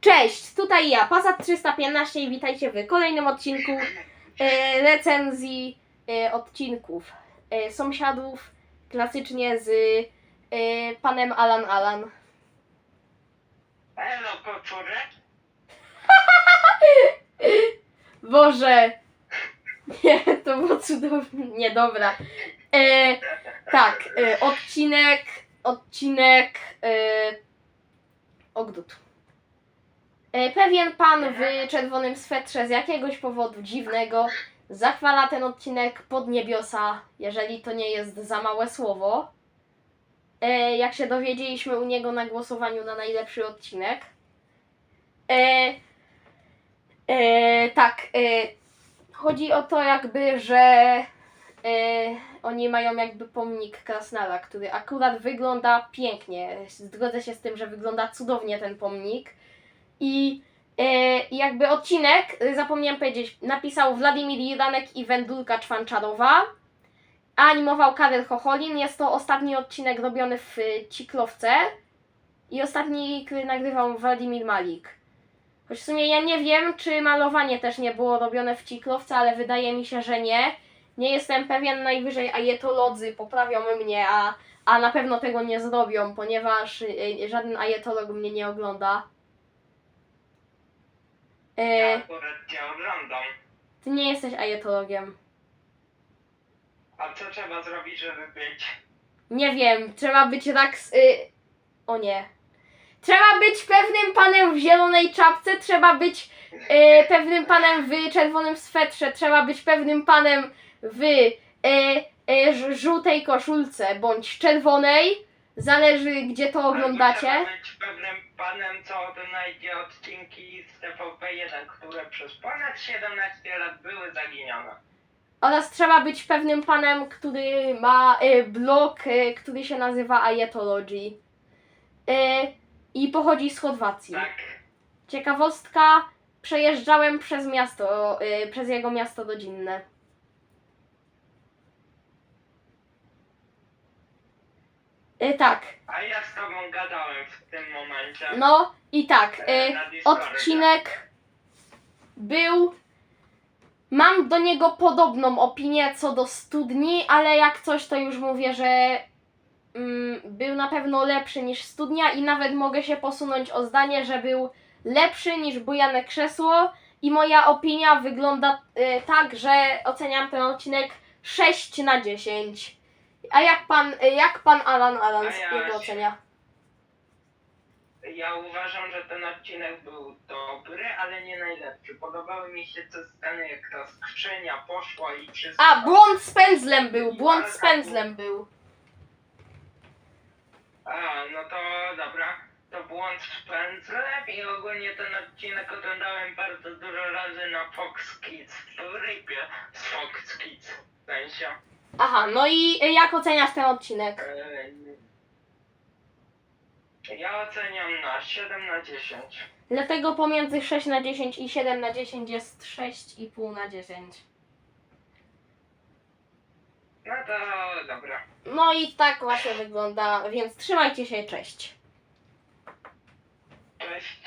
Cześć, tutaj ja, Passat 315 i witajcie w kolejnym odcinku e, recenzji e, odcinków e, sąsiadów, klasycznie z e, panem Alan Alan. Elo, koczurek. Boże! Nie, to było cudowne. Nie, dobra. E, tak, e, odcinek, odcinek e, Ogdut. E, pewien pan w czerwonym swetrze z jakiegoś powodu dziwnego zachwala ten odcinek pod niebiosa, jeżeli to nie jest za małe słowo. E, jak się dowiedzieliśmy u niego na głosowaniu na najlepszy odcinek. E, tak, chodzi o to jakby, że oni mają jakby pomnik Krasnala, który akurat wygląda pięknie. Zgodzę się z tym, że wygląda cudownie ten pomnik. I e, i jakby odcinek, e, zapomniałem powiedzieć, napisał Władimir Jiranek i Wendulka Czwanczarowa, animował Karel Chocholin. Jest to ostatni odcinek robiony w e, Ciklowce i ostatni, który nagrywał Władimir Malik. Choć w sumie ja nie wiem, czy malowanie też nie było robione w Ciklowce, ale wydaje mi się, że nie. Nie jestem pewien, najwyżej ajetolodzy poprawią mnie, a, a na pewno tego nie zrobią, ponieważ y, żaden ajetolog mnie nie ogląda. Ja E, akurat cię oglądam. ty nie jesteś ajetologiem. A co trzeba zrobić, żeby być? Nie wiem, trzeba być tak. s- Y... O nie. Trzeba być pewnym panem w zielonej czapce, trzeba być y, pewnym panem w czerwonym swetrze, trzeba być pewnym panem w y, y, ż- żółtej koszulce bądź czerwonej. Zależy gdzie to oglądacie. Trzeba być pewnym panem, co odnajdzie odcinki z TVP1, które przez ponad 17 lat były zaginione. Oraz trzeba być pewnym panem, który ma y, blog, y, który się nazywa Ayetology. Y, I pochodzi z Chorwacji. Tak. Ciekawostka, przejeżdżałem przez miasto, y, przez jego miasto rodzinne. Y, tak, A ja z tobą gadałem w tym momencie. no i tak, y, na Discordzie. odcinek był. Mam do niego podobną opinię co do studni, ale jak coś to już mówię, że mm, był na pewno lepszy niż studnia i nawet mogę się posunąć o zdanie, że był lepszy niż bujane krzesło i moja opinia wygląda y, tak, że oceniam ten odcinek 6 na 10. A jak pan, jak pan Alan Alan A ja jego się- ocenia? Ja uważam, że ten odcinek był dobry, ale nie najlepszy. Podobały mi się te sceny, jak ta skrzynia poszła i wszystko. A, błąd z pędzlem był, błąd z pędzlem był. A, no to dobra. To błąd z pędzlem i ogólnie ten odcinek oglądałem bardzo dużo razy na Fox Kids. W rypie z Fox Kids. W sensie. Aha, no i jak oceniasz ten odcinek? e, Ja oceniam na 7 na 10. Dlatego pomiędzy 6 na 10 i 7 na 10 jest 6,5 na 10. No to dobra. No i tak właśnie wygląda, więc trzymajcie się, cześć. Cześć.